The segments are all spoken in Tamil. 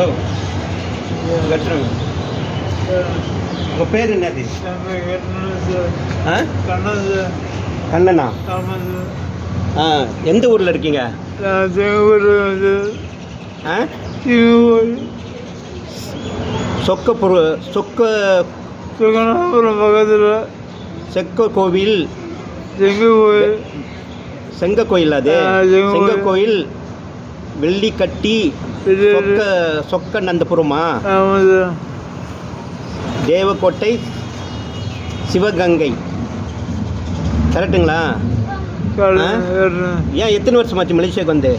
ஹலோ கட்டுறோங்க உங்கள் பேர் என்னது? கண்ணன். ஆ எந்த ஊரில் இருக்கீங்க? ஆ? திருவூர் சொக்க பொரு சொக்க சுகனாபுரம் பக்கத்தில் செக்க கோவில். செங்க கோயில் அது? ஆ, செங்க செங்க கோயில். வெள்ளிக்கட்டி சொக்க சொக்க நந்தபுரமா தேவக்கோட்டை சிவகங்கை. கரெக்டுங்களா? ஏன் எத்தனை வருஷமாச்சு மலேசியாவுக்கு வந்து?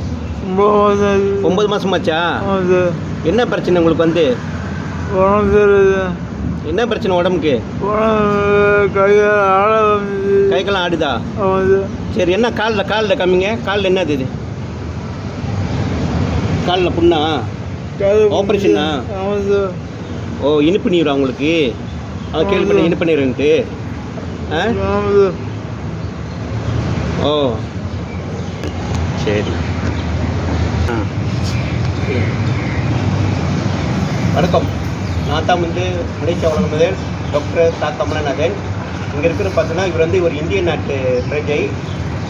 ஒம்பது மாதம் ஆச்சு. என்ன பிரச்சனை உங்களுக்கு வந்து? என்ன பிரச்சனை உடம்புக்கு? கைக்கெல்லாம் ஆடுதா? சரி என்ன காலில் காலில் கம்மிங்க காலில் என்னது இது? காலில் புண்ணா? ஆப்ரேஷனா? ஆமாம் சார். ஓ இனிப்பு நீரா உங்களுக்கு? அவன் கேள்விப்பட்ட இனிப்பு நீருன்ட்டு. ஓ. சரி. ஆ. வணக்கம். நான் தான் வந்து மலேசியா முதல் டாக்டர் தா கமலநாதன். இங்கே இருக்கிற பார்த்தீங்கன்னா இவர் வந்து ஒரு இந்திய நாட்டு பிரஜை.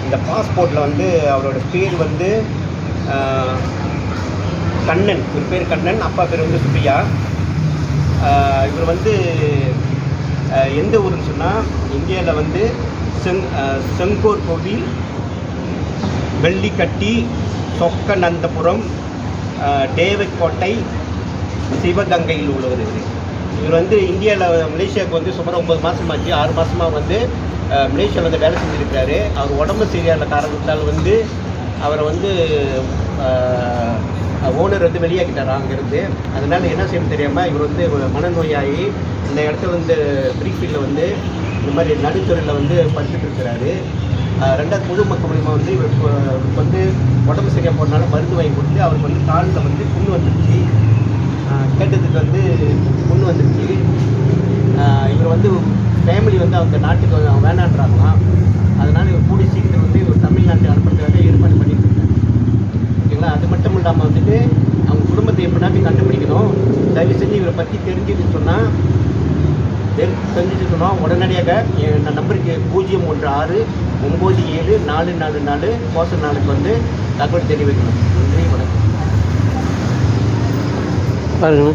இந்த பாஸ்போர்ட்டில் வந்து அவரோட பேர் வந்து கண்ணன் இவர் பேர் கண்ணன் அப்பா பேர் வந்து சுப்ரியா இவர் வந்து எந்த ஊருன்னு சொன்னால் இந்தியாவில் வந்து செங் செங்கோர் கோவில் வெள்ளிக்கட்டி சொக்கநந்தபுரம் தேவைக்கோட்டை சிவகங்கையில் உள்ளவர் இவர். இவர் வந்து இந்தியாவில் மலேசியாவுக்கு வந்து சுமார் ஒம்பது மாதம் ஆச்சு ஆறு மாதமாக வந்து மலேசியாவில் வந்து வேலை செஞ்சுருக்கிறாரு. அவர் உடம்பு சரியான காரணத்தால் வந்து அவரை வந்து ஓனர் வந்து வெளியாக்கிட்டார் அங்கேருந்து? அதனால் என்ன செய்யணும் தெரியாமல் இவர் வந்து மனநோயாகி இந்த இடத்துல வந்து ஃப்ரீஃபீல்டில் வந்து இந்த மாதிரி நடுத்துறையில் வந்து படுத்துட்டு இருக்கிறாரு. ரெண்டாவது ரெண்டாவது பொதுமக்கள் மூலிமா வந்து இவர் இப்போ இவருக்கு வந்து உடம்பு சரியாக போனால மருந்து வாங்கி கொடுத்து அவருக்கு வந்து காலில் வந்து புண்ணு வந்துருச்சு. கேட்டதுக்கு வந்து புண்ணு வந்துருச்சு. இவர் வந்து ஃபேமிலி வந்து அவங்க நாட்டுக்கு வேணான்றாங்களாம். அதனால் இவர் கூடி சீக்கிரம் வந்து இவர் தமிழ்நாட்டுக்கு அனுப்புறது இல்லாமல் வந்துட்டு அவங்க குடும்பத்தை எப்படினாச்சும் கண்டுபிடிக்கணும். தயவு செஞ்சு இவரை பற்றி தெரிஞ்சுன்னு சொன்னால் தெரி தெரிஞ்சுட்டு சொன்னால் உடனடியாக என் நம்பருக்கு பூஜ்ஜியம் ஒன்று ஆறு ஒம்பது ஏழு நாலு நாலு நாலு கோச நாளுக்கு வந்து தகவல் தெரிவிக்கணும் நன்றி வணக்கம். பாருங்க.